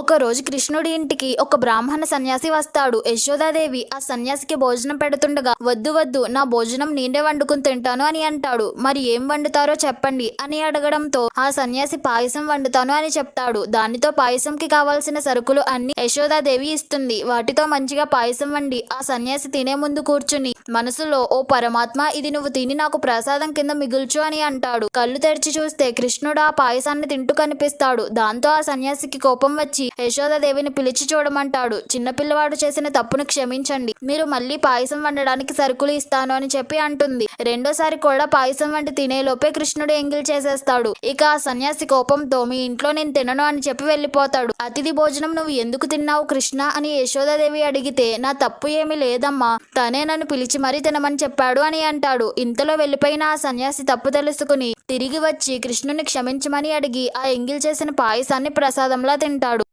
ఒక రోజు కృష్ణుడి ఇంటికి ఒక బ్రాహ్మణ సన్యాసి వస్తాడు. యశోదాదేవి ఆ సన్యాసికి భోజనం పెడుతుండగా వద్దు వద్దు నా భోజనం నేనే వండుకుని తింటాను అని అంటాడు. మరి ఏం వండుతారో చెప్పండి అని అడగడంతో ఆ సన్యాసి పాయసం వండుతాను అని చెప్తాడు. దానితో పాయసంకి కావాల్సిన సరుకులు అన్ని యశోదాదేవి ఇస్తుంది. వాటితో మంచిగా పాయసం వండి ఆ సన్యాసి తినే ముందు కూర్చుని మనసులో ఓ పరమాత్మ ఇది నువ్వు తిని నాకు ప్రసాదం కింద మిగుల్చు అని అంటాడు. కళ్ళు తెరిచి చూస్తే కృష్ణుడు ఆ పాయసాన్ని తింటూ కనిపిస్తాడు. దాంతో ఆ సన్యాసికి కోపం వచ్చి యశోదాదేవిని పిలిచి చూడమంటాడు. చిన్నపిల్లవాడు చేసిన తప్పును క్షమించండి. మీరు మళ్ళీ పాయసం వండడానికి సరుకులు ఇస్తాను అని చెప్పి అంటుంది. రెండోసారి కూడా పాయసం వంటి తినేలోపే కృష్ణుడు ఎంగిల్ చేసేస్తాడు. ఇక ఆ సన్యాసి కోపంతో మీ ఇంట్లో నేను తినను అని చెప్పి వెళ్ళిపోతాడు. అతిథి భోజనం నువ్వు ఎందుకు తిన్నావు కృష్ణ? అని యశోదాదేవి అడిగితే నా తప్పు ఏమీ లేదమ్మా. తనే నన్ను పిలిచి మరీ తినమని చెప్పాడు అని అంటాడు. ఇంతలో వెళ్ళిపోయిన ఆ సన్యాసి తప్పు తెలుసుకుని తిరిగి వచ్చి కృష్ణుని క్షమించమని అడిగి ఆ ఎంగిల్ చేసిన పాయసాన్ని ప్రసాదంలా తింటాడు.